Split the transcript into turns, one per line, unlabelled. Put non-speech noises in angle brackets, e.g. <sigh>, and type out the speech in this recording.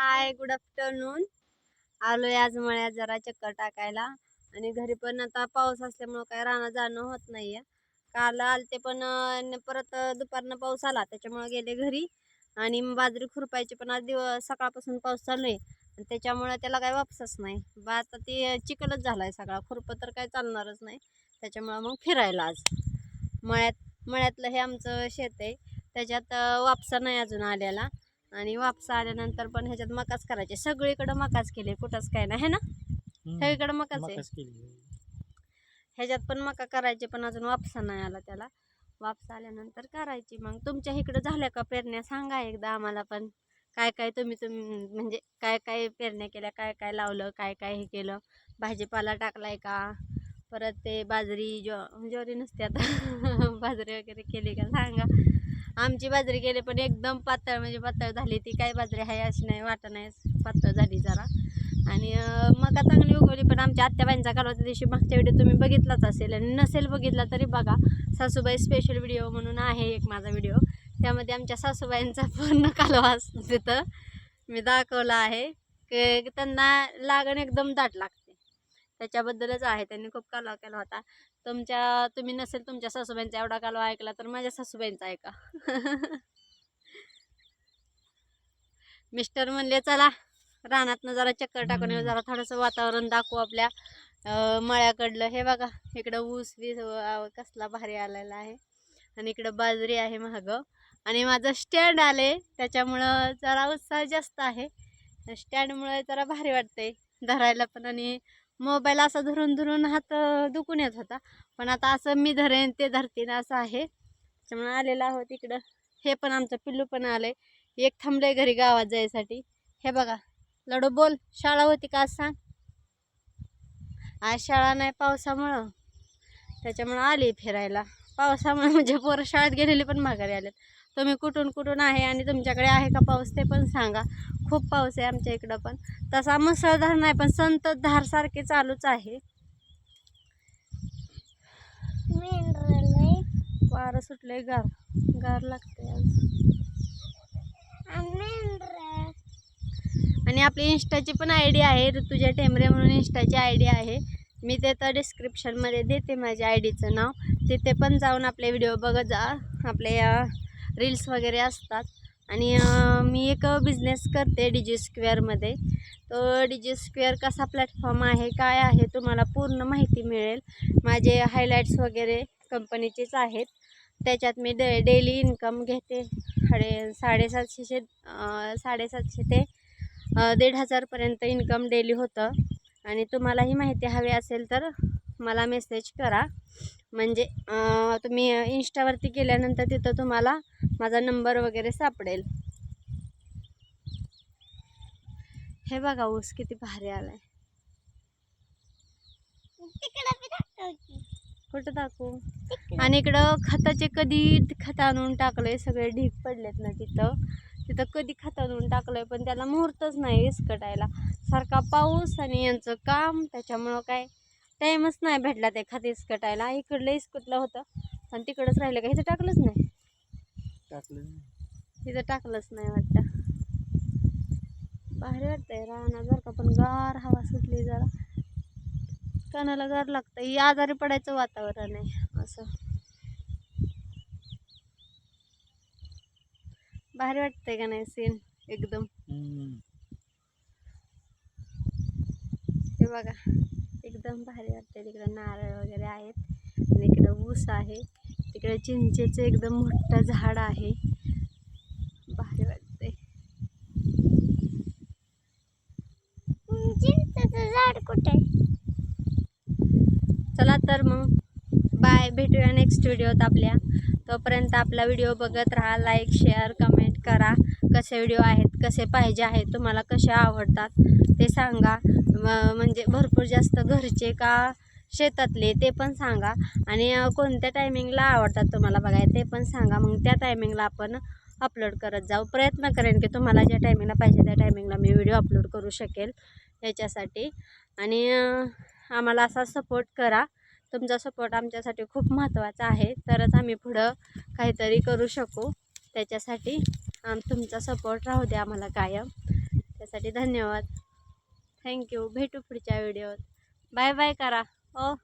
Hi good afternoon आलोय आज मळ्यात जरा चक्कर टाकायला. आणि घरी पण आता पाऊस असल्यामुळं काय राहणं जाणं होत नाहीये. काल आलते पण परत दुपारनं पाऊस आला त्याच्यामुळं गेले घरी. आणि मग बाजरी खुरपायची पण आज दिवस सकाळपासून पाऊस चालू आहे आणि त्याच्यामुळं त्याला काय वापसच नाही. बा आता ते चिखलच झालाय सगळा. खुरपं तर काय चालणारच नाही. त्याच्यामुळं मग फिरायला आज. मळ्यात मळ्यातलं हे आमचं शेत आहे. त्याच्यात वापसा नाही अजून आलेला. आणि वापसा आल्यानंतर पण ह्याच्यात मकाच करायचे. सगळीकडं मकाच केले कुठंच काय नाही है ना? सगळीकडं मकाच आहे. ह्याच्यात पण मका करायचे पण अजून वापसा नाही आला त्याला. वापसा आल्यानंतर करायची. मग तुमच्या इकडं झाल्या का पेरण्या? सांगा एकदा आम्हाला पण. काय काय तुम्ही तुम्ही म्हणजे काय काय पेरण्या केल्या? काय काय लावलं? काय काय हे केलं? भाजीपाला टाकलाय का? परत ते बाजरी ज्व ज्वारी नसते आता. <laughs> बाजरी वगैरे केली का? सांगा. आमची बाजरी गेले पण एकदम पातळ म्हणजे पातळ झाली ती. काय बाजरी आहे अशी नाही वाटत नाही. पातळ झाली जरा. आणि मका चांगली उगवली पण आमच्या आत्याबाईंचा कालवा दिवशी मागच्या व्हिडिओ तुम्ही बघितलाच असेल. आणि नसेल बघितला तरी बघा. सासूबाई स्पेशल व्हिडिओ म्हणून आहे एक माझा व्हिडिओ त्यामध्ये आमच्या सासूबाईंचा पूर्ण कालवा तिथं. मी दाखवला आहे. की त्यांना लागण एकदम दाट लागतं. त्याच्याबद्दलच आहे. त्यांनी खूप कालवा केला होता. तुमच्या तुम्ही नसेल तुमच्या सासूबाईंचा एवढा कालवा ऐकला तर माझ्या सासूबाईंचा ऐका. <laughs> मिस्टर म्हणले चला रानातनं जरा चक्कर टाकून येऊ, जरा थोडंसं वातावरण दाखवू आपल्या मळ्याकडलं. हे बघा इकडं ऊस बीस कसला भारी आलेला आहे. आणि इकडं बाजरी आहे महाग. आणि माझं स्टँड आले त्याच्यामुळं जरा उत्साह जास्त आहे. स्टँडमुळे जरा भारी वाटते धरायला पण. आणि मोबाईल असा धरून धरून हात दुखून येत होता. पण आता असं मी धरेन ते धरतीन असं आहे. त्यामुळे आलेलं आहोत इकडं. हे पण आमचं पिल्लू पण आलंय. एक थांबलंय घरी गावात जायसाठी. हे बघा लडू बोल शाळा होती का आज सांग? आज शाळा नाही पावसामुळं. त्याच्यामुळं आली फिरायला. पावसामुळे <laughs> म्हणजे पोरं शाळेत गेलेली पण माघारी आलेत. तुम्ही कुठून कुठून आहे आणि तुमच्याकडे आहे का पाऊस ते पण सांगा. खूप पाऊस आहे आमच्या इकडं पण. तसा मुसळधार नाही पण संततधार सारखे चालूच आहे. वारं सुटलंय गार गार लागते आणि आपली इंस्टाची पण आय डी आहे ऋतुजा टेमरे म्हणून इंस्टाची आय डी आहे. मी ते तर डिस्क्रिप्शनमध्ये देते माझ्या आय डीचं नाव. तिथे पण जाऊन आपले व्हिडिओ बघत जा. आपले रील्स वगैरे असतात. आणि मी एक बिझनेस करते डिजी स्क्वेअरमध्ये तो जे स्क्वेअर कसा प्लॅटफॉर्म आहे काय आहे तुम्हाला पूर्ण माहिती मिळेल. माझे हायलाईट्स वगैरे कंपनीचेच आहेत. त्याच्यात मी डे डेली इन्कम घेते. साडे साडेसातशे साडेसातशे ते दीड हजारपर्यंत इन्कम डेली होतं. आणि तुम्हालाही माहिती हवी असेल तर मला मेसेज करा. म्हणजे तुम्ही इंस्टावरती गेल्यानंतर तिथं तुम्हाला माझा नंबर वगैरे सापडेल. हे बघा ऊस किती भारी आलाय. कुठं दाखवू आणि इकडं खताचे कधी खत आणून टाकलंय सगळे ढीक पडलेत ना तिथं. तिथं कधी खत आणून टाकलंय पण त्याला मुहूर्तच नाही विस्कटायला सारखा पाऊस आणि यांचं काम त्याच्यामुळं काय टाईमच नाही भेटला ते खत इस्कटायला. इकडलं इस्कटलं होतं. आणि तिकडंच राहिलं का? इथं टाकलंच नाही.
टाकलं
तिथं टाकलंच नाही वाटतं. भारी वाटतंय. राहणार जर का पण गार हवा सुटली जरा. कानाला गार लागतं ही आजारी पडायचं वातावरण आहे. असं. भारी वाटतंय का नाही सीन एकदम. हे बघा. एकदम भारी वाटतंय. तिकडं नारळ वगैरे आहेत आणि इकडं ऊस आहे. तिकडे चिंचेचं एकदम मोठं झाड आहे. भारी वाटतंय.
झाड कुठे?
चला तर मग. बाय. भेटूया नेक्स्ट व्हिडिओत आपल्या. तोपर्यंत आपला व्हिडिओ बघत राहा. लाईक शेअर कमेंट करा. कसे व्हिडिओ आहेत कसे पाहिजे आहेत तुम्हाला कसे आवडतात ते सांगा. म्हणजे भरपूर जास्त घरचे का शेतातले ते पण सांगा. आणि कोणत्या टायमिंगला आवडतात तुम्हाला बघायला ते पण सांगा. मग त्या टायमिंगला आपण अपलोड करत जाऊ. प्रयत्न करेन की तुम्हाला ज्या टायमिंगला पाहिजे त्या टायमिंगला मी व्हिडिओ अपलोड करू शकेल याच्यासाठी. आणि आम्हाला असा सपोर्ट करा. तुमचा सपोर्ट आमच्यासाठी खूप महत्त्वाचा आहे. तरच आम्ही पुढं काहीतरी करू शकू. त्याच्यासाठी आम तुमचा सपोर्ट राहू द्या आम्हाला कायम. त्यासाठी धन्यवाद. थँक्यू. भेटू पुढच्या व्हिडिओत बाय बाय करा. ओ